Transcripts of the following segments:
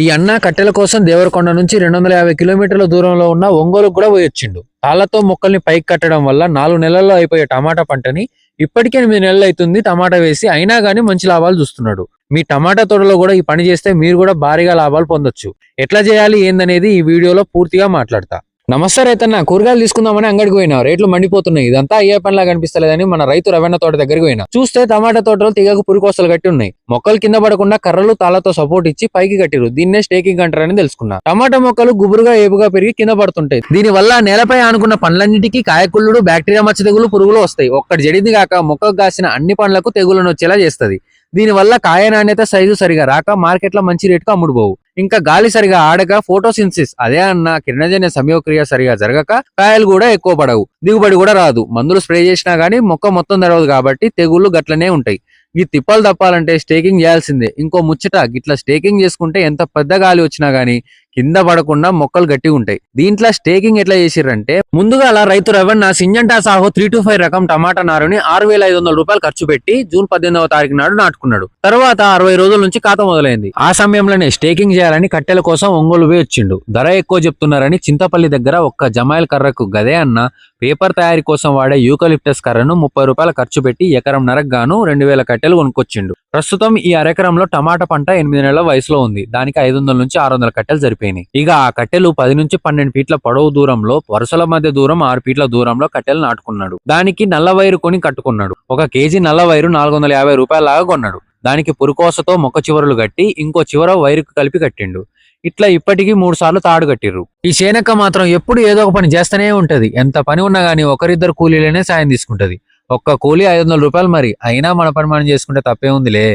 ఈ అన్న కట్టెల కోసం దేవరకొండ నుంచి రెండు వందల యాభై కిలోమీటర్ల దూరంలో ఉన్న ఒంగోలుకు కూడా పోయొచ్చిండు తాళ్ళతో మొక్కల్ని పైకి కట్టడం వల్ల నాలుగు నెలల్లో అయిపోయే టమాటా పంటని ఇప్పటికే ఎనిమిది నెలలు అవుతుంది టమాటా వేసి అయినా గానీ మంచి లాభాలు చూస్తున్నాడు. మీ టమాటా తోటలో కూడా ఈ పని చేస్తే మీరు కూడా భారీగా లాభాలు పొందొచ్చు. ఎట్లా చేయాలి ఏందనేది ఈ వీడియోలో పూర్తిగా మాట్లాడతా. నమస్తే రైతన్న కూరగాయలు తీసుకుందామని అంగడికి పోయినా. రేట్లు మండిపోతున్నాయి. ఇదంతా అయ్యే పనిలా కనిపిస్తలేదని మన రైతు రవణ తోట దగ్గరికి పోయినా. చూస్తే టమాటా తోటలో తీగకు పురికోసలు కట్టి ఉన్నాయి. మొక్కలు కింద పడకుండా కర్రలు తాళ్ళతో సపోర్ట్ ఇచ్చి పైకి కట్టిరు దీన్నే స్టేకింగ్ అంటారని తెలుసుకున్నా. టమాటా మొక్కలు గుబురుగా ఏపుగా పెరిగి కింద పడుతుంటాయి. దీని వల్ల నేలపై ఆనుకున్న పండ్లన్నిటికీ కాయకుళ్ళుడు బ్యాక్టీరియా మచ్చ తెగులు పురుగులు వస్తాయి. ఒక్కటి జడిది కాక మొక్కకు కాసిన అన్ని పండ్లకు తెగులను వచ్చేలా చేస్తది. దీని వల్ల కాయ నాణ్యత సైజు సరిగా రాక మార్కెట్లో మంచి రేటుకు అమ్ముడుపోవు. ఇంకా గాలి సరిగా ఆడక ఫోటోసిన్సిస్ అదే అన్న కిరణజన్య సంయోక్రియ సరిగా జరగక కాయలు కూడా ఎక్కువ పడవు. దిగుబడి కూడా రాదు. మందులు స్ప్రే చేసినా గానీ మొక్క మొత్తం తెరవదు కాబట్టి తెగుళ్ళు గట్లనే ఉంటాయి. ఈ తిప్పలు తప్పాలంటే స్టేకింగ్ చేయాల్సిందే. ఇంకో ముచ్చట గిట్లా స్టేకింగ్ చేసుకుంటే ఎంత పెద్ద గాలి వచ్చినా గానీ కింద పడకుండా మొక్కలు గట్టిగా ఉంటాయి. దీంట్లో స్టేకింగ్ ఎట్లా చేసిరంటే ముందుగా అలా రైతు రవణ Syngenta Saaho three two five రకం టమాటా నారుని ఆరు వేల ఐదు వందల రూపాయలు ఖర్చు పెట్టి జూన్ పద్దెనిమిదవ తారీఖు నాడు నాటుకున్నాడు. తర్వాత అరవై రోజుల నుంచి ఖాత మొదలైంది. ఆ సమయంలోనే స్టేకింగ్ చేయాలని కట్టెల కోసం ఒంగోలు పోయి వచ్చిండు. ధర ఎక్కువ చెప్తున్నారని చింతపల్లి దగ్గర ఒక్క జమాయిల్ కర్రకు గదే అన్న పేపర్ తయారీ కోసం వాడే యూకలిప్టస్ కర్రను ముప్పై రూపాయలు ఖర్చు పెట్టి ఎకరం నరకు గాను రెండు వేల కట్టెలు కొనుక్కొచ్చిండు. ప్రస్తుతం ఈ అరెకరంలో టమాటా పంట ఎనిమిది నెలల వయసులో ఉంది. దానికి ఐదు వందల నుంచి ఆరు వందల కట్టెలు సరిపోయినాయి ఇక ఆ కట్టెలు పది నుంచి పన్నెండు ఫీట్ల పొడవు దూరంలో వరుసల మధ్య దూరం ఆరు ఫీట్ల దూరంలో కట్టెలు నాటుకున్నాడు. దానికి నల్ల వైరు కొని కట్టుకున్నాడు. ఒక కేజీ నల్ల వైరు నాలుగు వందల యాభై రూపాయల లాగా కొన్నాడు. దానికి పురుకోసతో మొక్క చివరలు కట్టి ఇంకో చివర వైరుకు కలిపి కట్టిండు. ఇట్లా ఇప్పటికీ మూడు సార్లు తాడు కట్టిర్రు. ఈ శేనక్క మాత్రం ఎప్పుడు ఏదో ఒక పని చేస్తూనే ఉంటది. ఎంత పని ఉన్నా గానీ ఒకరిద్దరు కూలీలనే సాయం తీసుకుంటది. ఒక్క కూలీ ఐదు వందల రూపాయలు మరి. అయినా మన పని మనం చేసుకుంటే తప్పే ఉందిలే.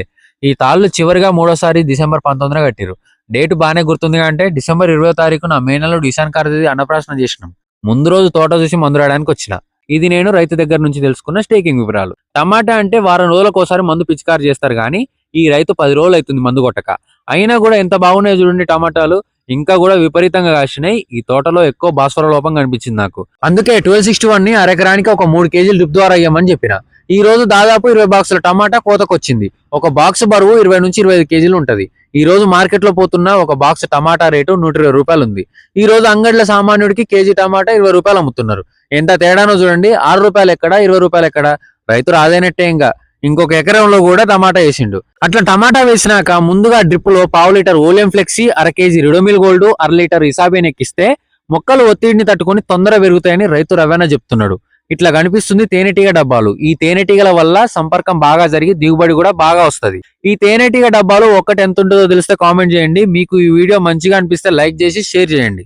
ఈ తాళ్ళు చివరిగా మూడోసారి డిసెంబర్ పంతొమ్మిదిన కట్టిరు డేట్ బాగానే గుర్తుంది అంటే డిసెంబర్ ఇరవై తారీఖున మే నెలలో డిసాన్ కార్తీది అన్నప్రాసన చేసినాం. ముందు రోజు తోట చూసి మందు రాయడానికి వచ్చిన. ఇది నేను రైతు దగ్గర నుంచి తెలుసుకున్న స్టేకింగ్ వివరాలు. టమాటా అంటే వారం రోజులకు ఒకసారి మందు పిచికారు చేస్తారు కానీ ఈ రైతు పది రోజులు అవుతుంది మందు కొట్టక. అయినా కూడా ఎంత బాగున్నాయి చూడండి టమాటాలు. ఇంకా కూడా విపరీతంగా కాసినాయి. ఈ తోటలో ఎక్కువ భాస్వర లోపం కనిపించింది నాకు. అందుకే ట్వెల్వ్ సిక్స్టీ వన్ని అరెకరానికి ఒక మూడు కేజీలు డ్రిప్ ద్వారా అయ్యామని చెప్పిన. ఈ రోజు దాదాపు ఇరవై బాక్సుల టమాటా కోతకొచ్చింది. ఒక బాక్స్ బరువు ఇరవై నుంచి ఇరవై ఐదు కేజీలు ఉంటది. ఈ రోజు మార్కెట్లో పోతున్న ఒక బాక్స్ టమాటా రేటు నూట ఇరవై రూపాయలు ఉంది. ఈ రోజు అంగడిల సామాన్యుడికి కేజీ టమాటా ఇరవై రూపాయలు అమ్ముతున్నారు. ఎంత తేడానో చూడండి. ఆరు రూపాయలు ఎక్కడ ఇరవై రూపాయలు ఎక్కడ? రైతు రాదైనట్టే ఇంకా. ఇంకొక ఎకరంలో కూడా టమాటా వేసిండు. అట్లా టమాటా వేసినాక ముందుగా డ్రిప్లో పావు లీటర్ ఓలియం ఫ్లెక్సీ అర కేజీ రిడోమిల్ గోల్డ్ అర లీటర్ ఇసాబేన్ ఎక్కిస్తే మొక్కలు ఒత్తిడిని తట్టుకొని తొందర పెరుగుతాయని రైతు రవాణా చెప్తున్నాడు. ఇట్లా కనిపిస్తుంది తేనెటీగ డబ్బాలు. ఈ తేనెటీగల వల్ల సంపర్కం బాగా జరిగి దిగుబడి కూడా బాగా వస్తది. ఈ తేనెటీగ డబ్బాలు ఒక్కటి ఎంత ఉంటుందో తెలిస్తే కామెంట్ చేయండి. మీకు ఈ వీడియో మంచిగా అనిపిస్తే లైక్ చేసి షేర్ చేయండి.